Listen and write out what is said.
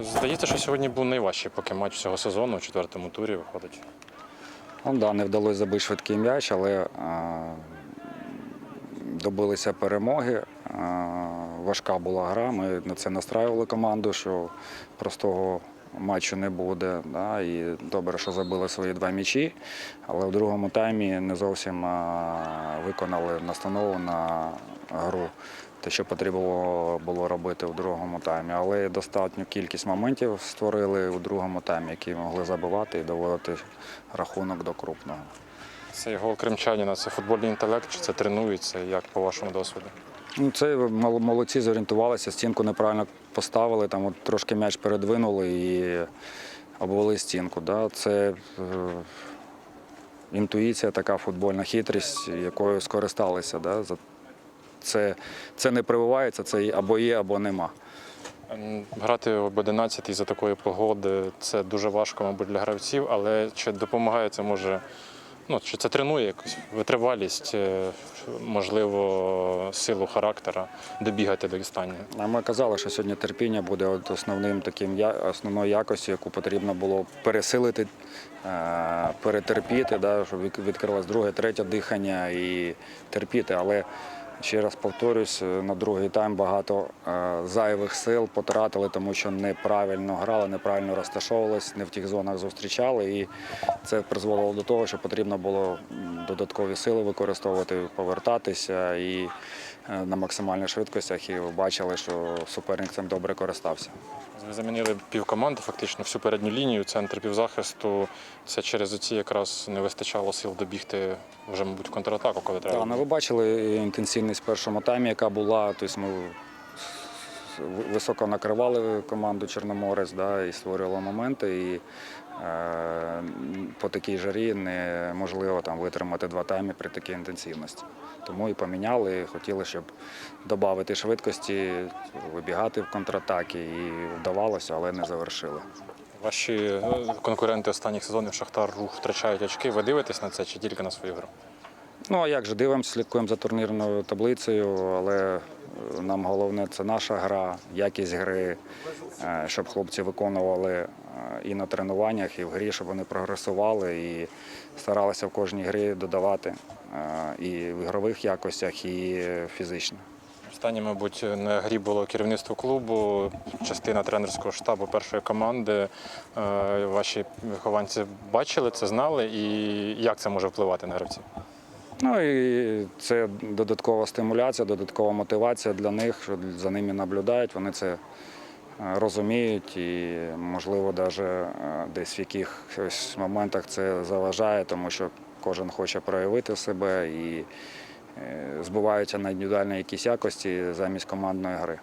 Здається, що сьогодні був найважчий поки матч цього сезону у четвертому турі виходить. Ну, да, не вдалося забити швидкий м'яч, але е, добилися перемоги. Е, важка була гра. Ми на це настраювали команду, що простого матчу не буде. Да, і добре, що забили свої два м'ячі, але в другому таймі не зовсім виконали настанову на гру. Те, що потрібно було- робити в другому таймі. Але достатню кількість моментів створили у другому таймі, які могли забивати і доводити рахунок до крупного. Цей гол кримчанина це футбольний інтелект, чи це тренується? Як по вашому досвіду? Ну, це молодці зорієнтувалися, стінку неправильно поставили, там от трошки м'яч передвинули і обвели стінку. Да? Це е, інтуїція, така футбольна хитрість, якою скористалися. Да? Це, це не прививається, це або є, або нема. Ем, Грати об 11 за такої погоди це дуже важко, мабуть, для гравців, але чи допомагає це може, ну чи це тренує якусь витривалість, е, можливо, силу характера добігати до останнього? А ми казали, що сьогодні терпіння буде от основним таким основною якостю, яку потрібно було пересилити, е, перетерпіти, да, щоб від- відкрилось друге, третє дихання і терпіти. Але ще раз повторюсь, е, на другий тайм багато е, зайвих сил потратили, тому що неправильно грали, неправильно розташовувались, не в тих зонах зустрічали. І це призвело до того, що потрібно було додаткові сили використовувати, повертатися і е, на максимальних швидкостях. І бачили, що суперник цим добре користався. Ви замінили півкоманди, фактично всю передню лінію, центр півзахисту. Це через оці якраз не вистачало сил добігти вже, мабуть, в контратаку, коли треба. Так, ну ви бачили інтенсивність в першому таймі, яка була. Тобто ми високо накривали команду Чорноморець да, і створювали моменти. І е, по такій жарі неможливо там, витримати два тайми при такій інтенсивності. Тому і поміняли, і хотіли, щоб додати швидкості, вибігати в контратаки. І вдавалося, але не завершили. Ваші е, конкуренти останніх сезонів Шахтар рух втрачають очки. Ви дивитесь на це чи тільки на свою гру? Ну а як же дивимося, слідкуємо за турнірною таблицею, але е, нам головне це наша гра, якість гри, е, щоб хлопці виконували е, і на тренуваннях, і в грі, щоб вони прогресували і старалися в кожній грі додавати і в ігрових якостях, і фізично. Останнє, мабуть, на грі було керівництво клубу, частина тренерського штабу першої команди. Ваші вихованці бачили це, знали, і як це може впливати на гравців? Ну і це додаткова стимуляція, додаткова мотивація для них, що за ними наблюдають, вони це е, розуміють і, можливо, навіть десь в якихось моментах це заважає, тому що кожен хоче проявити себе і е, збуваються на індивідуальні якісь якості замість командної гри.